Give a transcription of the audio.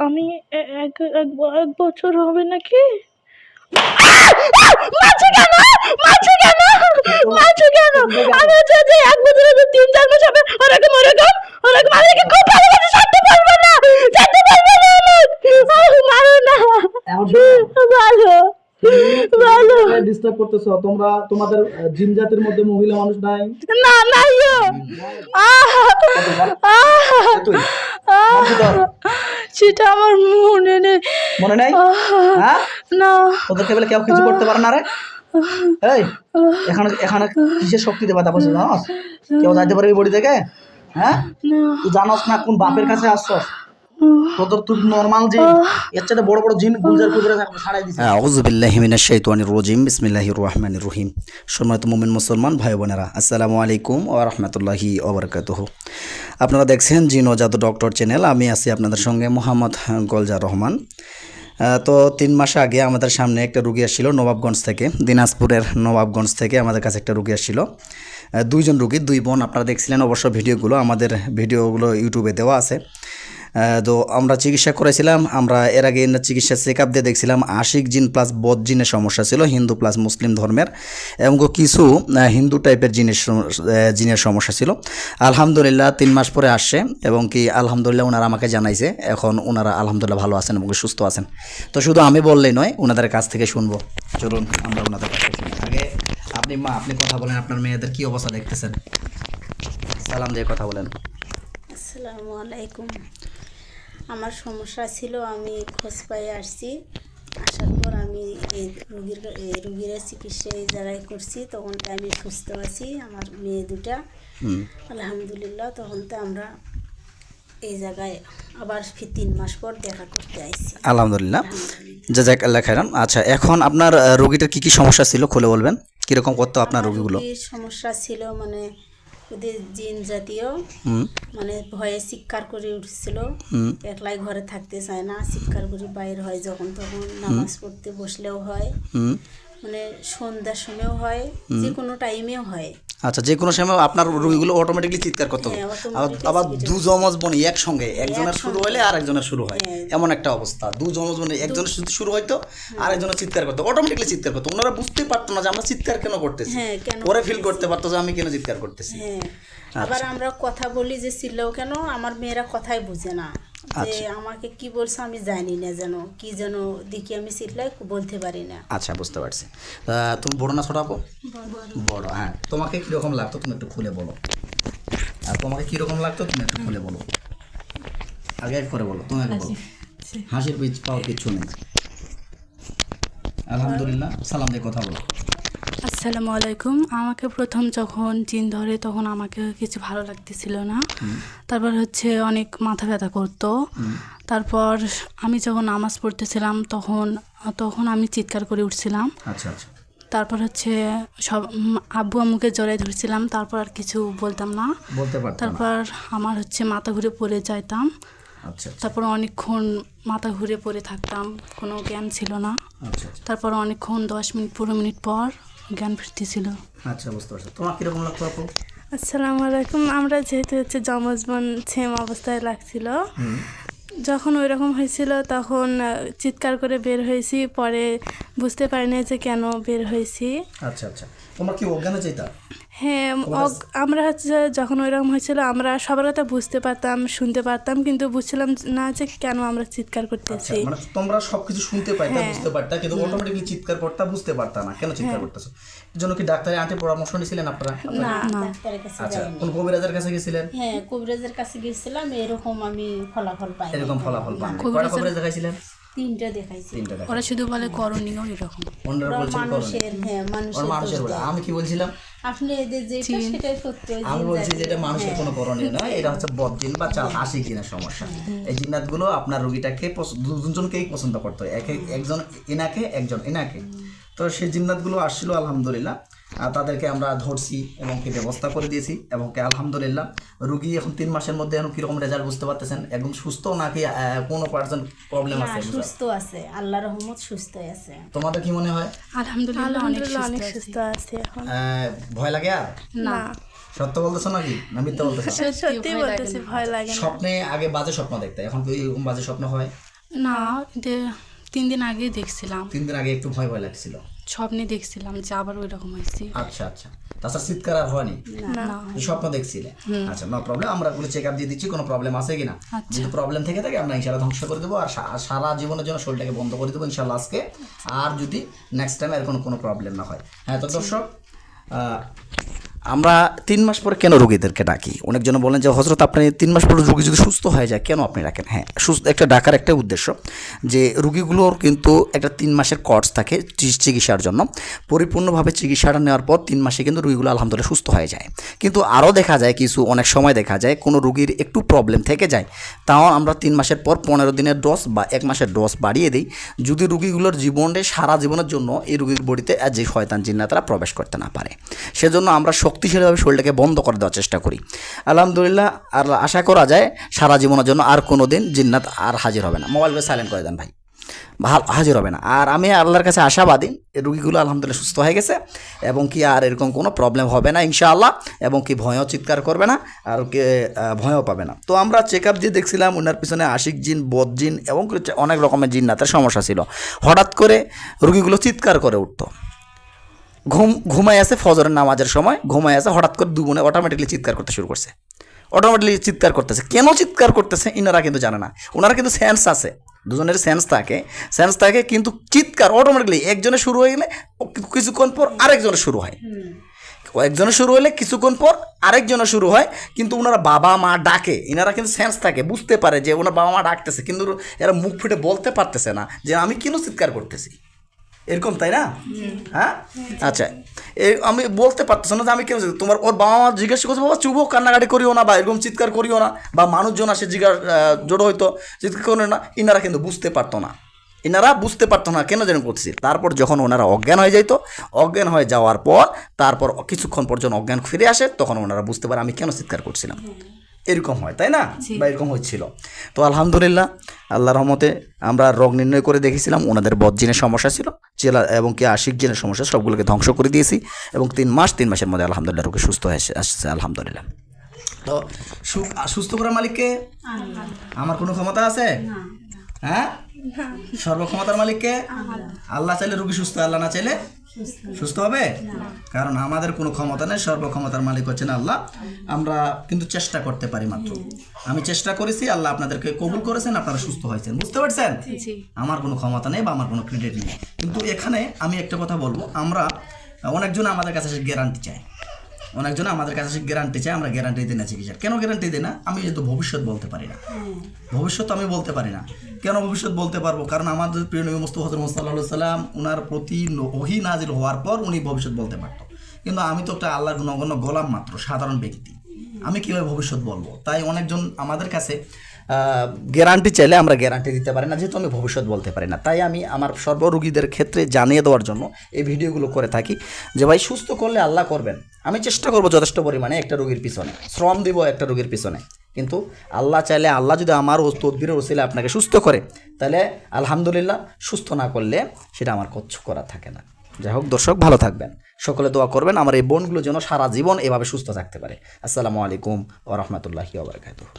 আমি এক এক এক বছর হবে নাকি? মাছ কেন? মাছ কেন? মাছ কেন? আমি হচ্ছে যে এক বছর হবে তিন চার মাস হবে। ওরকম ওরকম ওরকম আমি কি খুব ভালোবাসি ছাড়তে পারব না। ছাড়তে পারব না আমার মারো না। এখন ভালো। ভালো। ডিস্টার্ব করতেছো। তোমরা তোমাদের জিন জাতির মধ্যে মহিলা মানুষ নাই? না না ইয়ো আহ আহ। সেটা আমার মনে নেই। মনে নাই? হ্যাঁ? না। তোদেরকে বলে কেউ কিছু করতে পারে না রে। এই এখানে এখানে কিসের শক্তিতে বাধা বসে জানোস কেউ যাইতে পারবি বডি থেকে? হ্যাঁ? তুই জানোস না কোন বাপের কাছে আসছস? তোদের তুই নর্মাল জিন এর চাইতে বড় বড় জিন গুলজার কুকুরে ছাড়াই দিছে। আউযু বিল্লাহি মিনাশ শাইতানির রাজিম বিসমিল্লাহির রহমানির রহিম। সম্মানিত মুমিন মুসলমান ভাই বোনেরা আসসালামু আলাইকুম ওয়া রাহমাতুল্লাহি ওয়া বারাকাতুহু। আপনারা দেখছেন জিনো জাদু ডক্টর চ্যানেল। আমি আছি আপনাদের সঙ্গে মোহাম্মদ গলজার রহমান। তো তিন মাস আগে আমাদের সামনে একটা রুগী আসছিল নবাবগঞ্জ থেকে, দিনাজপুরের নবাবগঞ্জ থেকে আমাদের কাছে একটা রুগী আসছিল। দুইজন রুগী, দুই বোন, আপনারা দেখছিলেন অবশ্য ভিডিওগুলো, আমাদের ভিডিওগুলো ইউটিউবে দেওয়া আছে। তো আমরা চিকিৎসা করেছিলাম আমরা এর আগে চিকিৎসা চেক আপ দিয়ে দেখছিলাম, আশিক জিন প্লাস বদ জিনের সমস্যা ছিল, হিন্দু প্লাস মুসলিম ধর্মের, এবং কিছু হিন্দু টাইপের জিনের জিনের সমস্যা ছিল। আলহামদুলিল্লাহ তিন মাস পরে আসছে, এবং কি আলহামদুলিল্লাহ ওনারা আমাকে জানাইছে, এখন ওনারা আলহামদুলিল্লাহ ভালো আছেন এবং সুস্থ আছেন। তো শুধু আমি বললেই নয় ওনাদের কাছ থেকে শুনব। চলুন, আমরা ওনাদের কাছ থেকে আগে আপনি মা, আপনি কথা বলেন, আপনার মেয়েদের কি অবস্থা দেখতেছেন? সালাম দিয়ে কথা বলেন। আসসালামু আলাইকুম। আমার সমস্যা ছিল আমি খোঁজ পাই আসছি। আসার পর আমি এই রুগীর এই রুগীর চিকিৎসা এই জায়গায় করছি তখন তো আমি সুস্থ আছি আমার মেয়ে দুটা। আলহামদুলিল্লাহ তখন তো আমরা এই জায়গায় আবার তিন মাস পর দেখা করতে আইছি। আলহামদুলিল্লাহ। জাজাক আল্লাহ খাইরান আচ্ছা এখন আপনার রোগীটার কি কি সমস্যা ছিল খুলে বলবেন? কীরকম করতো আপনার রুগীগুলো? সমস্যা ছিল মানে ওদের জিন জাতীয় মানে ভয়ে চিৎকার করে উঠছিল। একলাই ঘরে থাকতে চায় না চিৎকার করে বাইর হয় যখন তখন নামাজ পড়তে বসলেও হয়। মানে সন্ধ্যার সময়ও হয় যে কোনো টাইমেও হয়। আচ্ছা যে কোনো সময় আপনার রোগীগুলো অটোমেটিকলি চিৎকার করতে হবে। হ্যাঁ, আবার দু জমজ বোন একসঙ্গে একজনের শুরু হলে আর একজনের শুরু হয়। হ্যাঁ। এমন একটা অবস্থা। দু জমজ বোন একজনের শুধু শুরু হয়তো আর একজনের চিৎকার করতো। অটোমেটিকলি চিৎকার করতো। ওনারা বুঝতে পারতো না যে আমরা চিৎকার কেন করতেছি। হ্যাঁ, পরে ফিল করতে পারতো যে আমি কেন চিৎকার করতেছি। হ্যাঁ। আবার আমরা কথা বলি যে চিল্লাও কেন? আমার মেয়েরা কথাই বুঝে না। যে আমাকে কি বলছে আমি জানি না যেন কি যেন দেখি আমি চিল্লাই বলতে পারি না। আচ্ছা বুঝতে পারছি। তুমি বড় না ছোট আপু? বড়। হ্যাঁ। তোমাকে কীরকম লাগতো তুমি একটু খুলে বলো। আর তোমাকে কীরকম লাগতো তুমি একটু খুলে বলো। আগে এক করে বলো তুমি আগে বলো। হাসির বীজ পাওয়ার কিচ্ছু নেই। আলহামদুলিল্লাহ সালাম দিয়ে কথা বলো। আসসালামু আলাইকুম। আমাকে প্রথম যখন জিন ধরে তখন আমাকে কিছু ভালো লাগতেছিল না। তারপর হচ্ছে অনেক মাথা ব্যথা করতো। তারপর আমি যখন নামাজ পড়তেছিলাম তখন তখন আমি চিৎকার করে উঠছিলাম। আচ্ছা আচ্ছা। তারপর হচ্ছে সব আব্বু আম্মুকে জড়াই ধরছিলাম। তারপর আর কিছু বলতাম না। তারপর আমার হচ্ছে মাথা ঘুরে পড়ে যাইতাম। আচ্ছা তারপর অনেকক্ষণ মাথা ঘুরে পড়ে থাকতাম। কোনো জ্ঞান ছিল না। তারপর অনেকক্ষণ দশ মিনিট পনেরো মিনিট পর জ্ঞান ফিরতেছিল আচ্ছা বুঝতে পারছি। তোমার কীরকম লাগতো আপু? আসসালামু আলাইকুম। আমরা যেহেতু হচ্ছে জমজ বোন সেম অবস্থায় লাগছিল। যখন ওই রকম হয়েছিল তখন চিৎকার করে বের হয়েছি। পরে বুঝতে পারি না যে কেন বের হয়েছি। আচ্ছা আচ্ছা। তোমার কি অজ্ঞানে চাইতা হ্যাঁ আমরা হচ্ছে যখন ওই রকম হয়েছিল আমরা সবার কথা বুঝতে পারতাম শুনতে পারতাম কিন্তু বুঝছিলাম না যে কেন আমরা চিৎকার আচ্ছা করতেছি। মানে তোমরা সবকিছু শুনতে পাইতা হ্যাঁ। বুঝতে পারতা কিন্তু অটোমেটিকলি চিৎকার করতা বুঝতে পারতা না। কেন চিৎকার করতেছো? এর জন্য কি ডাক্তারের আন্টি পরামর্শ নিয়েছিলেন আপনারা? না ডাক্তারের কাছে আচ্ছা কোন কবিরাজের কাছে গেছিলেন? হ্যাঁ কবিরাজের কাছে গেছিলাম এরকম আমি ফলাফল পাই এরকম ফলাফল পান কয়টা কবিরাজ দেখাইছিলেন? তিনটা দেখাইছি। ওরা শুধু বলে করণীয় এরকম। মানুষের হ্যাঁ মানুষের। আমি কি বলছিলাম? আপনি এদের যেটা সেটাই সত্য আমি বলছি যে এটা মানুষের কোনো করণীয় নয় এটা হচ্ছে বদজিল বা চাল আসে কিনা সমস্যা। এই জিন্নাতগুলো আপনার রোগীটাকে দু- দুজনকেই পছন্দ করতো এক এক- একজন এনাকে একজন এনাকে। তো সেই জিন্নাতগুলো আসছিল আলহামদুলিল্লাহ। তাদেরকে আমরা ধরছি এবং কি ব্যবস্থা করে দিয়েছি এবং কি আলহামদুলিল্লাহ রুগী এখন তিন মাসের মধ্যে এখন কীরকম রেজাল্ট বুঝতে পারতেছেন? একদম সুস্থ নাকি আহ, কোনো পার্সেন্ট প্রবলেম আছে সুস্থ আছে আল্লাহ রহমত সুস্থ আছে। তোমাদের কি মনে হয়? আলহামদুলিল্লাহ অনেক সুস্থ সুস্থ আছি। এখন। ভয় লাগে আর? না। সত্য বলতেছো নাকি? না মিথ্যা বলতেছো? সত্যি বলতেছি ভয় লাগে স্বপ্নে আগে বাজে স্বপ্ন দেখতে এখন কি এরকম বাজে স্বপ্ন হয়? না তিন দিন আগে দেখছিলাম। তিন দিন আগে একটু ভয় ভয় লাগছিল। স্বপ্নে দেখছিলাম যে আবার ওই রকম হয়েছে। আচ্ছা আচ্ছা। তাছাড়া শীতকাল আর হয়নি? না স্বপ্ন দেখছিলে? আচ্ছা নো প্রবলেম আমরা ওগুলো চেক আপ দিয়ে দিচ্ছি কোনো প্রবলেম আছে কিনা? আচ্ছা। যদি প্রবলেম থেকে থাকে আমরা ইনশাল্লাহ ধ্বংস করে দেবো। আর সারা জীবনের জন্য শরীরটাকে বন্ধ করে দেবো ইনশাল্লাহ আজকে। আর যদি নেক্সট টাইম এরকম কোনো কোনো প্রবলেম না হয়। হ্যাঁ তো দর্শক আহ, আমরা তিন মাস পরে কেন রোগীদেরকে ডাকি? অনেকজন বলেন যে হজরত আপনি তিন মাস পরে রোগী যদি সুস্থ হয়ে যায়, কেন আপনি ডাকেন? হ্যাঁ সুস্থ, একটা ডাকার একটা উদ্দেশ্য যে, রুগীগুলোর কিন্তু একটা তিন মাসের কর্স থাকে চিকিৎসার জন্য। পরিপূর্ণভাবে চিকিৎসাটা নেওয়ার পর তিন মাসে কিন্তু রুগীগুলো আলহামদুলিল্লাহ সুস্থ হয়ে যায়। কিন্তু আরও দেখা যায় কিছু, অনেক সময় দেখা যায় কোনো রুগীর একটু প্রবলেম থেকে যায়। তাও আমরা তিন মাসের পর পনেরো দিনের ডোজ বা এক মাসের ডোজ বাড়িয়ে দিই। যদি রুগীগুলোর জীবনে সারা জীবনের জন্য এই রুগীর বডিতে যে শয়তান জিন্নাতারা প্রবেশ করতে না পারে। সেজন্য আমরা শক্তিশালীভাবে শরীরটাকে বন্ধ করে দেওয়ার চেষ্টা করি। আলহামদুলিল্লাহ, আর আশা করা যায় সারা জীবনের জন্য আর কোনো দিন জিন্নাত আর হাজির হবে না। মোবাইলকে সাইলেন্ট করে দেন ভাই। ভালো, হাজির হবে না। আর আমি আল্লাহর কাছে আশাবাদী রুগীগুলো আলহামদুলিল্লাহ সুস্থ হয়ে গেছে এবং কি আর এরকম কোনো প্রবলেম হবে না ইনশাআল্লাহ এবং কি ভয়ও চিৎকার করবে না আর কে ভয়ও পাবে না। তো আমরা চেক আপ দিয়ে দেখছিলাম ওনার পিছনে আশিক জিন, বদ জিন এবং অনেক রকমের জিন্নাতের সমস্যা ছিল। হঠাৎ করে রুগীগুলো চিৎকার করে উঠতো। ঘুম ঘুমাই আছে ফজরের নামাজের সময় ঘুমাই আছে হঠাৎ করে দু বোনে অটোমেটিকলি চিৎকার করতে শুরু করছে। অটোমেটিকলি চিৎকার করতেছে। কেন চিৎকার করতেছে ইনারা কিন্তু জানে না। ওনারা কিন্তু সেন্স আছে। দুজনের সেন্স থাকে। সেন্স থাকে কিন্তু চিৎকার অটোমেটিকলি একজনে শুরু হয়ে গেলে কিছুক্ষণ পর আরেকজনের শুরু হয়। ও একজনের শুরু হলে কিছুক্ষণ পর আরেকজনের শুরু হয়, কিন্তু ওনারা বাবা মা ডাকে। এনারা কিন্তু সেন্স থাকে, বুঝতে পারে যে ওনার বাবা মা ডাকতেছে, কিন্তু এরা মুখ ফুটে বলতে পারতেছে না যে আমি কেন চিৎকার করতেছি? এরকম তাই না? হ্যাঁ? আচ্ছা এই আমি বলতে পারতেছি না যে আমি কেন তোমার ওর বাবা মা জিজ্ঞাসা করছে বাবা চুবো কান্নাকাটি করিও না বা এরকম চিৎকার করিও না বা মানুষজন আসে জিজ্ঞাসা জড়ো হইতো চিৎকার করে না। ইনারা কিন্তু বুঝতে পারতো না। এনারা বুঝতে পারতো না কেন যেন করতেছি তারপর যখন ওনারা অজ্ঞান হয়ে যাইতো অজ্ঞান হয়ে যাওয়ার পর তারপর কিছুক্ষণ পর্যন্ত অজ্ঞান ফিরে আসে তখন ওনারা বুঝতে পারে আমি কেন চিৎকার করছিলাম। এরকম হয় তাই না? বা এরকম হচ্ছিল। তো আলহামদুলিল্লাহ আল্লাহ রহমতে আমরা রোগ নির্ণয় করে দেখেছিলাম ওনাদের বদজিনের সমস্যা ছিল জেলা এবং কি আশিক জিনের সমস্যা সবগুলোকে ধ্বংস করে দিয়েছি এবং তিন মাস তিন মাসের মধ্যে আলহামদুলিল্লাহ রোগী সুস্থ হয়ে আসছে- আলহামদুলিল্লাহ। তো সুস্থ করার মালিককে? আমার কোনো ক্ষমতা আছে? হ্যাঁ? সর্বক্ষমতার মালিককে? আল্লাহ চাইলে রুগী সুস্থ আল্লাহ না চাইলে সুস্থ হবে? কারণ আমাদের কোনো ক্ষমতা নেই সর্বক্ষমতার মালিক হচ্ছেন আল্লাহ। আমরা কিন্তু চেষ্টা করতে পারি মাত্র। আমি চেষ্টা করেছি আল্লাহ আপনাদেরকে কবুল করেছেন আপনারা সুস্থ হয়েছেন। বুঝতে পারছেন? আমার কোনো ক্ষমতা নেই বা আমার কোনো ক্রেডিট নেই। কিন্তু এখানে আমি একটা কথা বলব আমরা অনেকজন আমাদের কাছে গ্যারান্টি চাই অনেকজন আমাদের কাছে গ্যারান্টি চাই আমরা গ্যারান্টি দিই না চিকিৎসা কেন গ্যারান্টি দিই না? আমি যেহেতু ভবিষ্যৎ বলতে পারি না। ভবিষ্যৎ আমি বলতে পারি না। কেন ভবিষ্যৎ বলতে পারব? কারণ আমাদের প্রিয় নবী মুস্তফা হজরত সাল্লাহ সাল্লাম ওনার প্রতি ওহি নাজিল হওয়ার পর উনি ভবিষ্যৎ বলতে পারতো। কিন্তু আমি তো একটা আল্লাহর নগণ্য গোলাম মাত্র সাধারণ ব্যক্তি। আমি কীভাবে ভবিষ্যৎ বলব? তাই অনেকজন আমাদের কাছে গ্যারান্টি চাইলে আমরা গ্যারান্টি দিতে পারি না যেহেতু আমি ভবিষ্যৎ বলতে পারি না। তাই আমি আমার সর্বরোগীদের ক্ষেত্রে জানিয়ে দেওয়ার জন্য এই ভিডিওগুলো করে থাকি যে ভাই সুস্থ করলে আল্লাহ করবেন। আমি চেষ্টা করব যথেষ্ট পরিমাণে একটা রোগীর পিছনে, শ্রম দিব একটা রোগীর পিছনে। কিন্তু আল্লাহ চাইলে আল্লাহ যদি আমার তদবিরের ওসিলে আপনাকে সুস্থ করে, তাহলে আলহামদুলিল্লাহ সুস্থ না করলে সেটা আমার কচ্ছ করা থাকে না। যাই হোক, দর্শক, ভালো থাকবেন। সকলে দোয়া করবেন, আমার এই বোনগুলো যেন সারা জীবন এভাবে সুস্থ থাকতে পারে। আসসালামু আলাইকুম ও রহমতুল্লাহি